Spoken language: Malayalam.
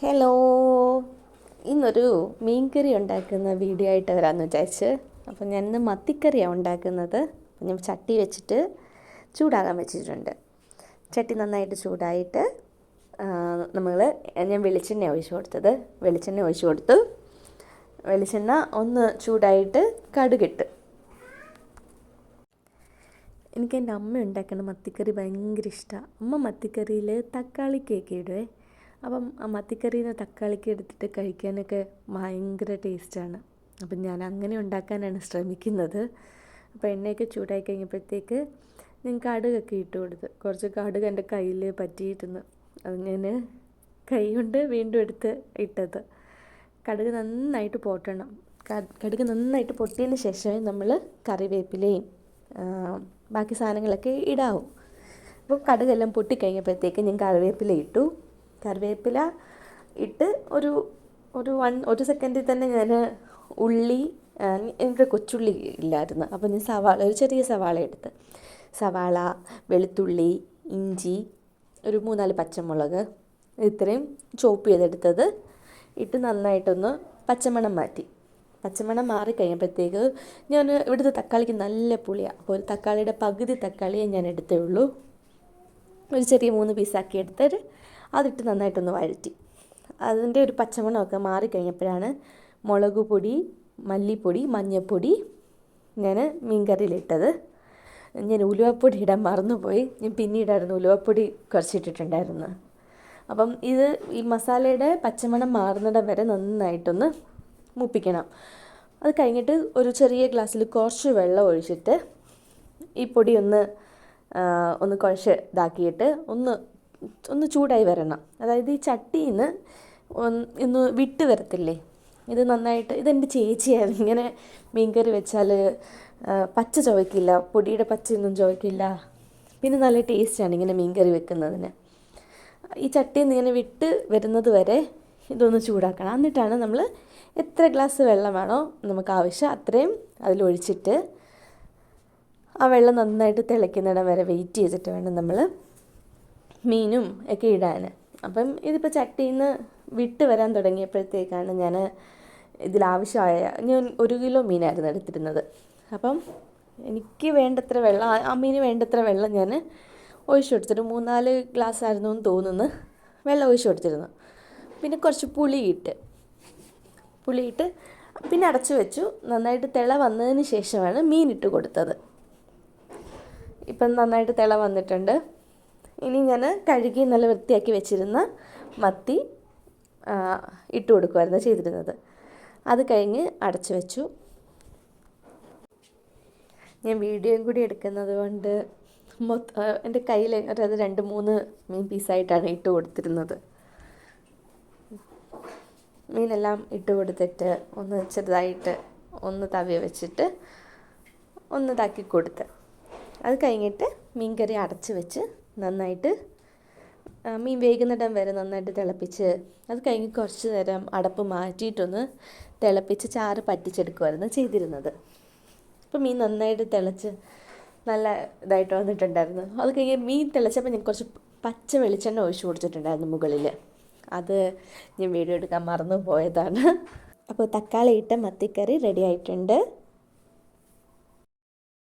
ഹലോ ഇന്നൊരു മീൻകറി ഉണ്ടാക്കുന്ന വീഡിയോ ആയിട്ട് വരാമെന്ന് വിചാരിച്ച്. അപ്പം ഞാൻ ഇന്ന് മത്തിക്കറിയാണ് ഉണ്ടാക്കുന്നത്. ഞാൻ ചട്ടി വെച്ചിട്ട് ചൂടാകാൻ വെച്ചിട്ടുണ്ട്. ചട്ടി നന്നായിട്ട് ചൂടായിട്ട് നമ്മൾ ഞാൻ വെളിച്ചെണ്ണ ഒഴിച്ചു കൊടുത്തത്. വെളിച്ചെണ്ണ ഒഴിച്ചു കൊടുത്തു. വെളിച്ചെണ്ണ ഒന്ന് ചൂടായിട്ട് കടുകിട്ട്. എനിക്ക് എന്റെ അമ്മ ഉണ്ടാക്കുന്ന മത്തിക്കറി ഭയങ്കര ഇഷ്ടമാണ് അമ്മ മത്തിക്കറിയിൽ തക്കാളി കേക്ക് ഇടുവേ. അപ്പം മത്തിക്കറിയിൽ നിന്ന് തക്കാളിക്ക് എടുത്തിട്ട് കഴിക്കാനൊക്കെ ഭയങ്കര ടേസ്റ്റാണ്. അപ്പം ഞാൻ അങ്ങനെ ഉണ്ടാക്കാനാണ് ശ്രമിക്കുന്നത്. അപ്പോൾ എണ്ണയൊക്കെ ചൂടായി കഴിഞ്ഞപ്പോഴത്തേക്ക് ഞാൻ കടുകൊക്കെ ഇട്ട് കൊടുത്ത്. കുറച്ച് കടുക് എന്റെ കയ്യിൽ പറ്റിയിരുന്നു അത് ഞാൻ കൈ കൊണ്ട് വീണ്ടും എടുത്ത് ഇട്ടത്. കടുക് നന്നായിട്ട് പൊട്ടണം. കടുക് നന്നായിട്ട് പൊട്ടിയതിന് ശേഷമേ നമ്മൾ കറിവേപ്പിലയും ബാക്കി സാധനങ്ങളൊക്കെ ഇടാവും. അപ്പോൾ കടുകെല്ലാം പൊട്ടിക്കഴിഞ്ഞപ്പോഴത്തേക്ക് ഞാൻ കറിവേപ്പില ഇട്ടു. കറിവേപ്പില ഇട്ട് ഒരു ഒരു വൺ ഒരു സെക്കൻഡിൽ തന്നെ ഞാൻ ഉള്ളി എനിക്ക് കൊച്ചുള്ളി ഇല്ലായിരുന്നു. അപ്പോൾ ഞാൻ സവാള ഒരു ചെറിയ സവാള എടുത്ത്. സവാള വെളുത്തുള്ളി ഇഞ്ചി ഒരു മൂന്നാൽ പച്ചമുളക് ഇത്രയും ചോപ്പ് ചെയ്തെടുത്തത് ഇട്ട് നന്നായിട്ടൊന്ന് പച്ചമണം മാറ്റി. പച്ചമണം മാറി ഞാൻ ഇവിടുത്തെ തക്കാളിക്ക് നല്ല പുളിയാണ് അപ്പോൾ ഒരു തക്കാളിയുടെ പകുതി തക്കാളിയെ ഞാൻ എടുത്തേ ഉള്ളൂ. ഒരു ചെറിയ മൂന്ന് പീസാക്കി എടുത്തിട്ട് അതിട്ട് നന്നായിട്ടൊന്ന് വഴറ്റി. അതിന്റെ ഒരു പച്ചമണമൊക്കെ മാറിക്കഴിഞ്ഞപ്പോഴാണ് മുളക് പൊടി മല്ലിപ്പൊടി മഞ്ഞൾപ്പൊടി ഞാൻ മീൻകറിയിലിട്ടത്. ഞാൻ ഉലുവപ്പൊടി ഇടാൻ മറന്നുപോയി. ഞാൻ പിന്നീടായിരുന്നു ഉലുവപ്പൊടി കുറച്ചിട്ടിട്ടുണ്ടായിരുന്നു അപ്പം ഇത് ഈ മസാലയുടെ പച്ചമണം മാറുന്നിടം വരെ നന്നായിട്ടൊന്ന് മുപ്പിക്കണം. അത് കഴിഞ്ഞിട്ട് ഒരു ചെറിയ ഗ്ലാസ്സിൽ കുറച്ച് വെള്ളം ഒഴിച്ചിട്ട് ഈ പൊടി ഒന്ന് ഒന്ന് കുഴച്ച് ഇതാക്കിയിട്ട് ഒന്ന് ഒന്ന് ചൂടായി വരണം. അതായത് ഈ ചട്ടിയിൽ നിന്ന് ഒന്ന് വിട്ട് വരത്തില്ലേ? ഇത് നന്നായിട്ട് ഇതെന്റെ ചേച്ചിയായിരുന്നു ഇങ്ങനെ മീൻകറി വെച്ചാൽ പച്ച ചുവയ്ക്കില്ല പൊടിയുടെ പച്ചയൊന്നും ചുവയ്ക്കില്ല. പിന്നെ നല്ല ടേസ്റ്റാണ് ഇങ്ങനെ മീൻകറി വെക്കുന്നതിന്. ഈ ചട്ടിയിൽ നിന്ന് ഇങ്ങനെ വിട്ട് വരുന്നത് വരെ ഇതൊന്ന് ചൂടാക്കണം. എന്നിട്ടാണ് നമ്മൾ എത്ര ഗ്ലാസ് വെള്ളം വേണോ നമുക്ക് ആവശ്യം അത്രയും അതിലൊഴിച്ചിട്ട് ആ വെള്ളം നന്നായിട്ട് തിളയ്ക്കുന്നിടം വരെ വെയിറ്റ് ചെയ്തിട്ട് വേണം നമ്മൾ മീനും ഒക്കെ ഇടാൻ അപ്പം ഇതിപ്പോൾ ചട്ടിയിൽ നിന്ന് വിട്ട് വരാൻ തുടങ്ങിയപ്പോഴത്തേക്കാണ് ഞാൻ ഇതിലാവശ്യമായ ഞാൻ ഒരു കിലോ മീനായിരുന്നു എടുത്തിരുന്നത്. അപ്പം എനിക്ക് വേണ്ടത്ര വെള്ളം ആ മീന് വേണ്ടത്ര വെള്ളം ഞാൻ ഒഴിച്ചു കൊടുത്തിട്ട് മൂന്നാൽ ഗ്ലാസ് ആയിരുന്നു എന്ന് തോന്നുന്നു. വെള്ളം ഒഴിച്ചു കൊടുത്തിരുന്നു. പിന്നെ കുറച്ച് പുളിയിട്ട് പുളിയിട്ട് പിന്നെ അടച്ചു വെച്ചു. നന്നായിട്ട് തിള വന്നതിന് ശേഷമാണ് മീനിട്ട് കൊടുത്തത്. ഇപ്പം നന്നായിട്ട് തിള വന്നിട്ടുണ്ട്. ഇനി ഞാൻ കഴുകി നല്ല വൃത്തിയാക്കി വെച്ചിരുന്ന മത്തി ഇട്ട് കൊടുക്കുമായിരുന്നു ചെയ്തിരുന്നത്. അത് കഴിഞ്ഞ് അടച്ചു വെച്ചു. ഞാൻ വീഡിയോയും കൂടി എടുക്കുന്നത് കൊണ്ട് മൊത്ത എന്റെ കയ്യിൽ അത് രണ്ട് മൂന്ന് മീൻ പീസായിട്ടാണ് ഇട്ട് കൊടുത്തിരുന്നത്. മീനെല്ലാം ഇട്ട് കൊടുത്തിട്ട് ഒന്ന് ചെറുതായിട്ട് ഒന്ന് തവി വെച്ചിട്ട് ഒന്ന് ഇതാക്കി കൊടുത്ത്. അത് കഴിഞ്ഞിട്ട് മീൻകറി അടച്ച് വെച്ച് നന്നായിട്ട് മീൻ വേകുന്നിടം വരെ നന്നായിട്ട് തിളപ്പിച്ച് അത് കഴിഞ്ഞ് കുറച്ച് നേരം അടപ്പ് മാറ്റിയിട്ടൊന്ന് തിളപ്പിച്ച് ചാറ് പറ്റിച്ചെടുക്കുമായിരുന്നു ചെയ്തിരുന്നത്. അപ്പോൾ മീൻ നന്നായിട്ട് തിളച്ച് നല്ല ഇതായിട്ട് വന്നിട്ടുണ്ടായിരുന്നു. അത് കഴിഞ്ഞ് മീൻ തിളച്ചപ്പോൾ ഞാൻ കുറച്ച് പച്ച വെളിച്ചെണ്ണ ഒഴിച്ചു കൊടുത്തിട്ടുണ്ടായിരുന്നു മുകളിൽ അത് ഞാൻ വീഡിയോ എടുക്കാൻ മറന്നു പോയതാണ് അപ്പോൾ തക്കാളി ഇട്ട മത്തിക്കറി റെഡി ആയിട്ടുണ്ട്.